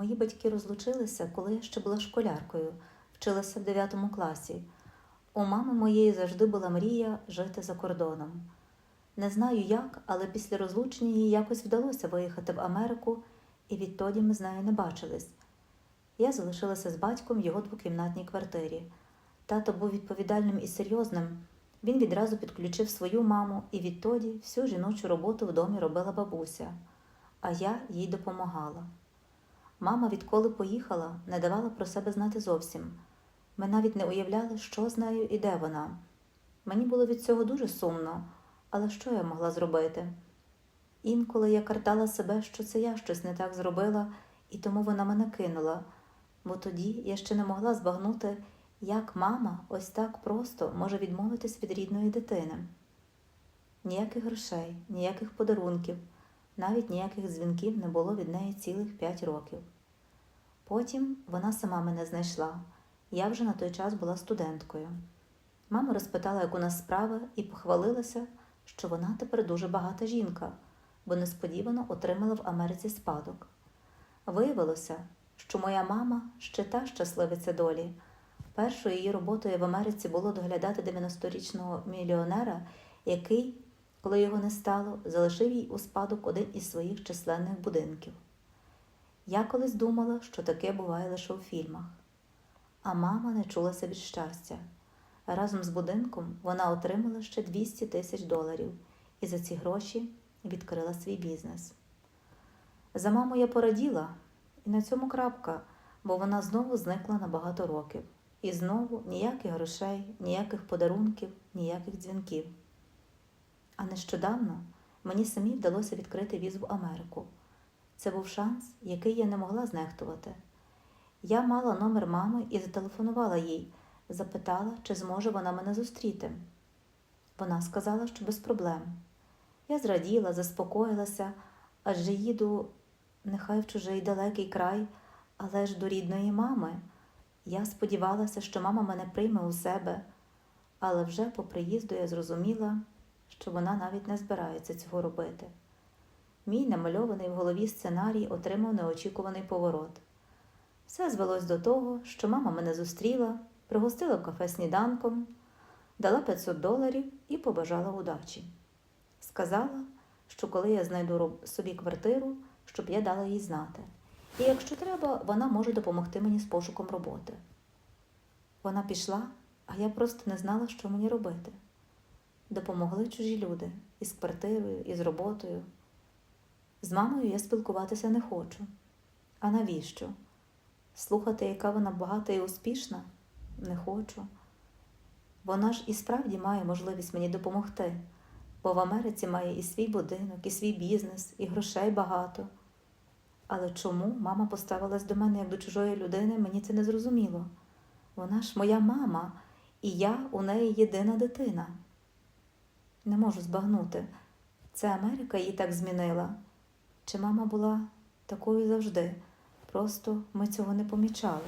Мої батьки розлучилися, коли я ще була школяркою, вчилася в 9 класі. У мами моєї завжди була мрія жити за кордоном. Не знаю як, але після розлучення їй якось вдалося виїхати в Америку, і відтоді ми з нею не бачились. Я залишилася з батьком в його двокімнатній квартирі. Тато був відповідальним і серйозним. Він відразу підключив свою маму, і відтоді всю жіночу роботу в домі робила бабуся, а я їй допомагала. Мама, відколи поїхала, не давала про себе знати зовсім. Ми навіть не уявляли, що з нею і де вона. Мені було від цього дуже сумно, але що я могла зробити? Інколи я картала себе, що це я щось не так зробила, і тому вона мене кинула, бо тоді я ще не могла збагнути, як мама ось так просто може відмовитись від рідної дитини. Ніяких грошей, ніяких подарунків, навіть ніяких дзвінків не було від неї цілих п'ять років. Потім вона сама мене знайшла. Я вже на той час була студенткою. Мама розпитала, як у нас справи, і похвалилася, що вона тепер дуже багата жінка, бо несподівано отримала в Америці спадок. Виявилося, що моя мама ще та щасливиця долі. Першою її роботою в Америці було доглядати 90-річного мільйонера, який, коли його не стало, залишив їй у спадок один із своїх численних будинків. Я колись думала, що таке буває лише у фільмах. А мама не чулася від щастя. Разом з будинком вона отримала ще 200 тисяч доларів і за ці гроші відкрила свій бізнес. За маму я пораділа, і на цьому крапка, бо вона знову зникла на багато років. І знову ніяких грошей, ніяких подарунків, ніяких дзвінків. А нещодавно мені самі вдалося відкрити візу в Америку. Це був шанс, який я не могла знехтувати. Я мала номер мами і зателефонувала їй, запитала, чи зможе вона мене зустріти. Вона сказала, що без проблем. Я зраділа, заспокоїлася, адже їду нехай в чужий далекий край, але ж до рідної мами. Я сподівалася, що мама мене прийме у себе, але вже по приїзду я зрозуміла, що вона навіть не збирається цього робити. Мій намальований в голові сценарій отримав неочікуваний поворот. Все звелось до того, що мама мене зустріла, пригостила в кафе сніданком, дала 500 доларів і побажала удачі. Сказала, що коли я знайду собі квартиру, щоб я дала їй знати. І якщо треба, вона може допомогти мені з пошуком роботи. Вона пішла, а я просто не знала, що мені робити. Допомогли чужі люди із квартирою, із роботою. З мамою я спілкуватися не хочу. А навіщо? Слухати, яка вона багата і успішна, не хочу. Вона ж і справді має можливість мені допомогти, бо в Америці має і свій будинок, і свій бізнес, і грошей багато. Але чому мама поставилась до мене як до чужої людини, мені це не зрозуміло. Вона ж моя мама, і я у неї єдина дитина. Не можу збагнути. Це Америка її так змінила. Чи мама була такою завжди? Просто ми цього не помічали.